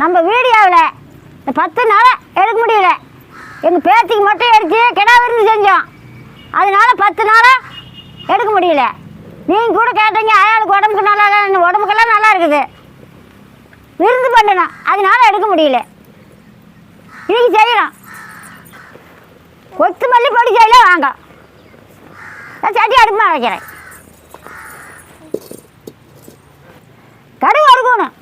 நம்ம வீடியோவில் இந்த பத்து நாளாக எடுக்க முடியல. எங்கள் பேத்திக்கு மட்டும் எடுத்து கிடா விருந்து செஞ்சோம். அதனால பத்து நாளாக எடுக்க முடியல. நீங்கள் கூட கேட்டீங்க அயாளுக்கு உடம்புக்கு நல்லா இல்லை உடம்புக்கெல்லாம் நல்லா இருக்குது. விருந்து பண்ணணும். அதனால எடுக்க முடியல. இன்றைக்கி செய்யலாம். கொத்து மல்லி பொடி செய்யல வாங்க. நான் சட்டி அடுப்புமா வைக்கிறேன் கடுகு வறுக்கணும்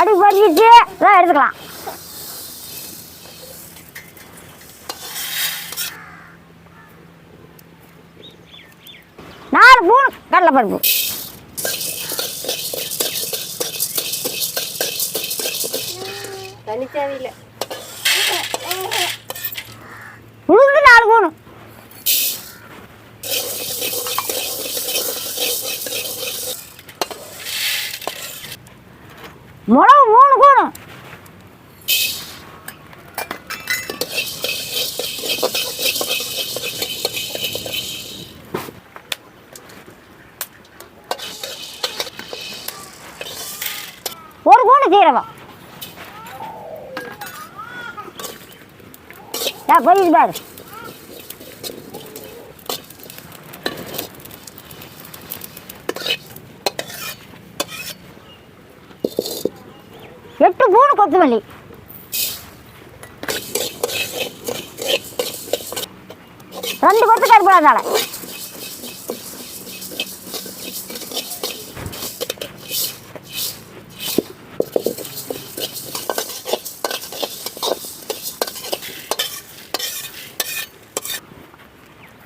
கடுகு பறிச்சிட்டு தான் எடுத்துக்கலாம். நாலு பூன் கடலைப்பருப்பு. தனி தேவையில்லை உளுந்து நாலு பூன் மிளகு மூணு கூணு ஒரு கூணு சீரகம் ஆ போயிட்டு பாரு. கொத்தமல்லி ரெண்டு கொத்து கருப்பிடாதால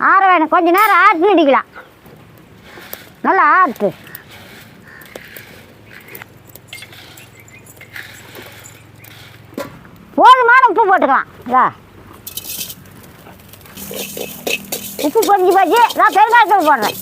ஆற வேணும். கொஞ்ச நேரம் ஆட்டு இடிக்கலாம் நல்லா ஆட்டு உப்பு போட்டுக்கலாம். இதா உப்பு பொறிஞ்சு போச்சு. நான் பெருங்காயத்தூள் போடுறேன்.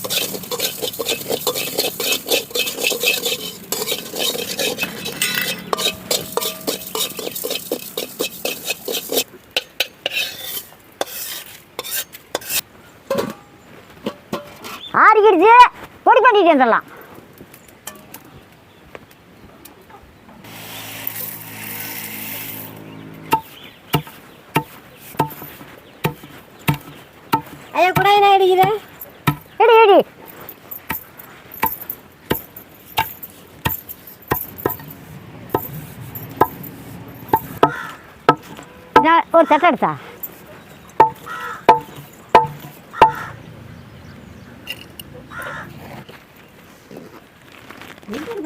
ஆறிக்கிடுச்சு. பொடி பண்ணிட்டு வந்துடலாம். ஐயா கூட என்ன அடிக்கிறேன் இடி இடி ஒரு தட்டை எடுத்தா?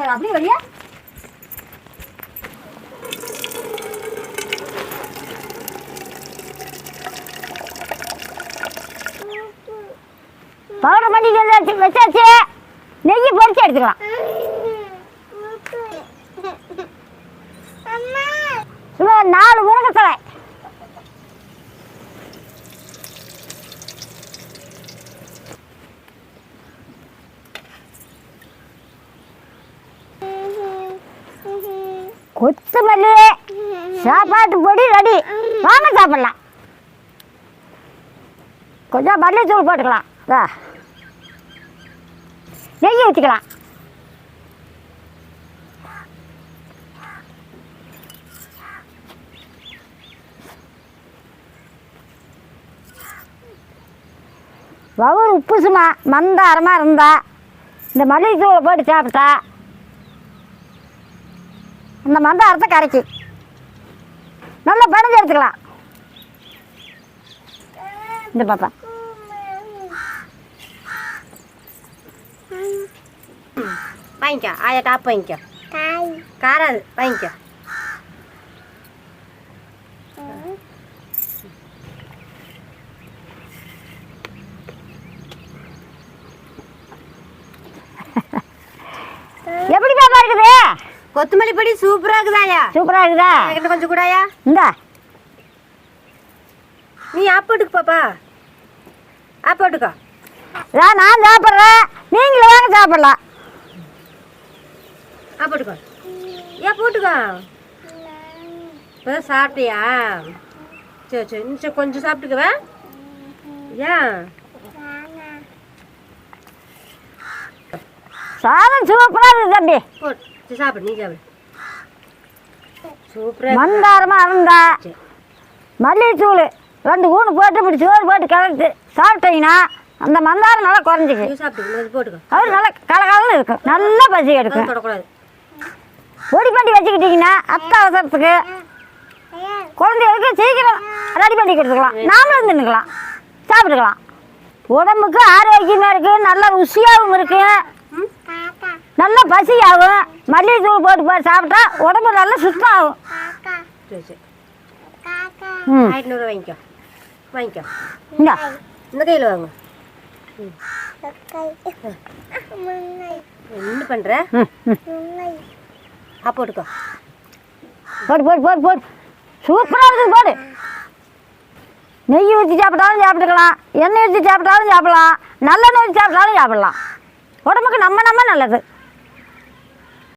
அப்படியே வழியா பவுடர் பண்ணி வந்தாச்சு வச்சாச்சு. நெய்யை பொரிச்சு எடுத்துக்கலாம். சும்மா நாலு முருங்கைத்தலை கொத்தமல்லி சாப்பாட்டு பொடி ரெடி. வாங்க சாப்பிடலாம். கொஞ்சம் மல்லித்தூள் போட்டுக்கலாம். வா. நெய் ஊற்றிக்கலாம் வவுறு உப்பு சும்மா மந்தாரமாக இருந்தா இந்த மல்லிகைத்தூளை போட்டு சாப்பிட்டா இந்த மந்தாரத்தை கரைக்கி. நல்லா பிணைஞ்சு எடுத்துக்கலாம். இந்த பாப்பா. வாங்கிக்கோ. ஆயா டாப் வாங்கிக்கோ. காராது வாங்கிக்கோ. எப்படி பாப்பா இருக்குது? கொத்தமல்லி பொடி சூப்பரா இருக்குதாயா சூப்பராக இருக்குதா? என்கிட்ட கொஞ்சம் கூடாயா இந்தா. நீ ஆப்போட்டுக்கு பாப்பா. ஆப்போட்டுக்கோ நான் சாப்பிட்றேன். நீங்களும் வாங்க சாப்பிடலாம். ஆப்போட்டுக்கோ ஏன் போட்டுக்கோ? இப்போ சாப்பிட்டியா? சரி சரி இன்னும் கொஞ்சம் சாப்பிட்டுக்குவேன் ஏன்? சாதம் சூப்பராக இருக்குது தம்பி. போட்டு சாப்பிடு நீ சாப்பிடு. சூப்பரா மந்தாரமாக இருந்தா மல்லிகைத்தூள் ரெண்டு கூணு போட்டு இப்படி சோறு போட்டு கிளறிட்டு சாப்பிட்டீங்கன்னா அந்த மந்தாரம் நல்லா குறைஞ்சிக்கு போட்டுக்கோ. அது நல்லா கலகலன்னு இருக்கும். நல்லா பசி எடுக்கும் தொடக்கூடாது. பொடி பண்ணி வச்சுக்கிட்டிங்கன்னா அத்தை அவசரத்துக்கு. குழந்தைகளுக்கு சீக்கிரம் ரெடி பண்ணி கொடுத்துக்கலாம். நாமளும் தின்னுக்கலாம் சாப்பிட்டுக்கலாம். உடம்புக்கு ஆரோக்கியமாக இருக்குது நல்ல ருசியாகவும் இருக்கு. நல்ல பசியாகும். மல்லிகை தூள் போட்டு போட்டு சாப்பிட்டா உடம்பு நல்லா சுத்தம் ஆகும் ம். வாங்கிக்கோ. வாங்கிக்கோ. இந்தா. இந்த கையில் வாங்க. என்ன பண்ணுற ம் ம் போட்டுக்கோ. போடு போடு போடு போடு. சூப்பராக இருக்குது போடு. நெய் ஊற்றி சாப்பிட்டாலும் சாப்பிட்டுக்கலாம் எண்ணெய் ஊற்றி சாப்பிட்டாலும் சாப்பிடலாம் நல்லெண்ணெய் ஊற்றி சாப்பிட்டாலும் சாப்பிடலாம். உடம்புக்கு நம்ம நம்ம நல்லது.